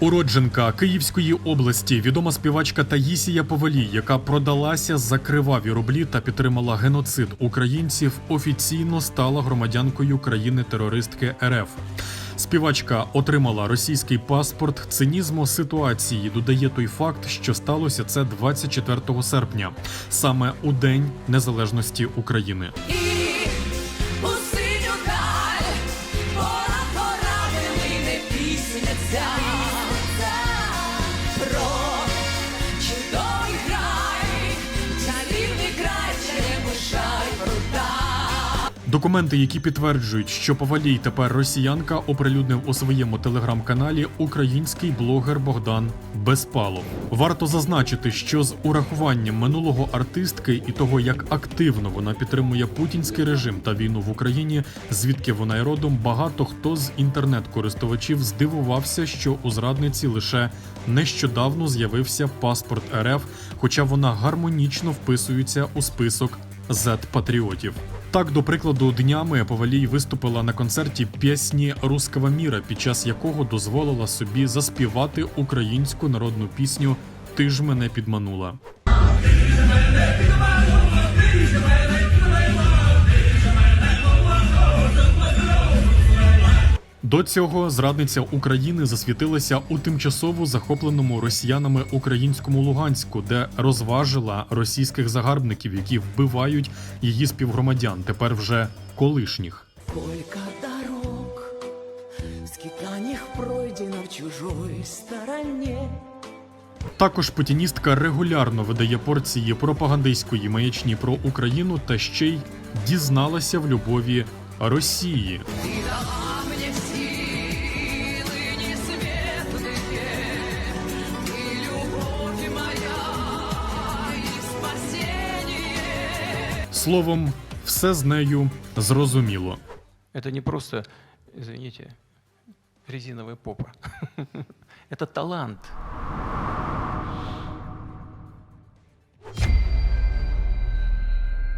Уродженка Київської області, відома співачка Таїсія Повалій, яка продалася за криваві рублі та підтримала геноцид українців, офіційно стала громадянкою країни-терористки РФ. Співачка отримала російський паспорт. Цинізму ситуації додає той факт, що сталося це 24 серпня, саме у День Незалежності України. Документи, які підтверджують, що Повалій тепер росіянка, оприлюднив у своєму телеграм-каналі український блогер Богдан Безпалов. Варто зазначити, що з урахуванням минулого артистки і того, як активно вона підтримує путінський режим та війну в Україні, звідки вона й родом, багато хто з інтернет-користувачів здивувався, що у зрадниці лише нещодавно з'явився паспорт РФ, хоча вона гармонічно вписується у список зет-патріотів. Так, до прикладу, днями Павалій виступила на концерті пісні Руского міра, під час якого дозволила собі заспівати українську народну пісню Ти ж мене підманула. До цього зрадниця України засвітилася у тимчасово захопленому росіянами українському Луганську, де розважила російських загарбників, які вбивають її співгромадян, тепер вже колишніх. Сколько дорог, скитаниях пройдено в чужой стороне. Також путіністка регулярно видає порції пропагандистської маячні про Україну та ще й дізналася в любові Росії. Словом, все з нею зрозуміло. Це не просто, извините, резинова попа. Це талант.